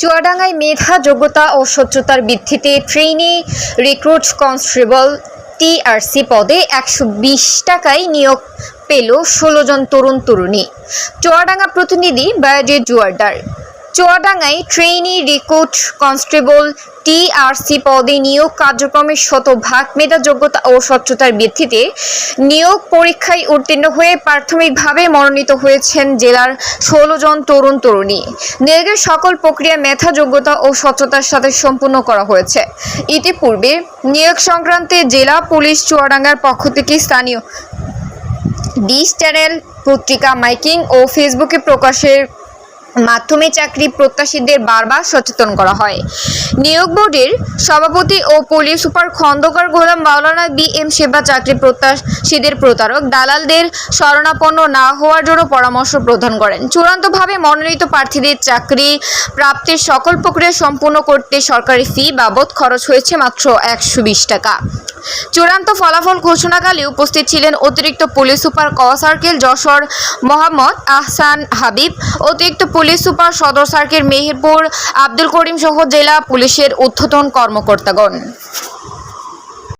চুয়াডাঙ্গায় মেধা, যোগ্যতা ও স্বচ্ছতার ভিত্তিতে ট্রেনি রিক্রুট কনস্টেবল টিআরসি পদে একশো বিশ টাকায় নিয়োগ পেল ষোলো জন তরুণ তরুণী চুয়াডাঙ্গা প্রতিনিধি বায়াজে জুয়ার্ডার চুয়াডাঙ্গায় ট্রেনি রিক্রুট কনস্টেবল টিআরসি পদে নিয়োগ কার্যক্রমের শতভাগ মেধা যোগ্যতা ও স্বচ্ছতার ভিত্তিতে নিয়োগ পরীক্ষায় উত্তীর্ণ হয়ে প্রাথমিকভাবে মনোনীত হয়েছেন জেলার ষোলো জন তরুণ তরুণী। নিয়োগের সকল প্রক্রিয়া মেধা যোগ্যতা ও স্বচ্ছতার সাথে সম্পূর্ণ করা হয়েছে। ইতিপূর্বে নিয়োগ সংক্রান্তে জেলা পুলিশ চুয়াডাঙ্গার পক্ষ থেকে স্থানীয় ডিশ চ্যানেল পত্রিকা, মাইকিং ও ফেসবুকে প্রকাশের মাধ্যমে চাকরি প্রত্যাশীদের বারবার সচেতন করা হয়। নিয়োগ বোর্ডের সভাপতি ও police super Khandakar Golam Maulana B M সেবা চাকরি প্রত্যাশীদের প্রতারক দালালদের শরণাপন্ন না হওয়ার জন্য পরামর্শ প্রদান করেন। চূড়ান্তভাবে মনোনীত প্রার্থীদের চাকরি প্রাপ্তির সকল প্রক্রিয়া সম্পূর্ণ করতে সরকারি ফি বাবদ খরচ হয়েছে মাত্র একশো বিশ টাকা। চূড়ান্ত ফলাফল ঘোষণাকালে উপস্থিত ছিলেন অতিরিক্ত পুলিশ সুপার ক সার্কেল যশোর মোহাম্মদ আহসান হাবিব, অতিরিক্ত পুলিশ সুপার সদর সার্কেল মেহেরপুর আব্দুল করিম সহ জেলা পুলিশের ঊর্ধ্বতন কর্মকর্তাগণ।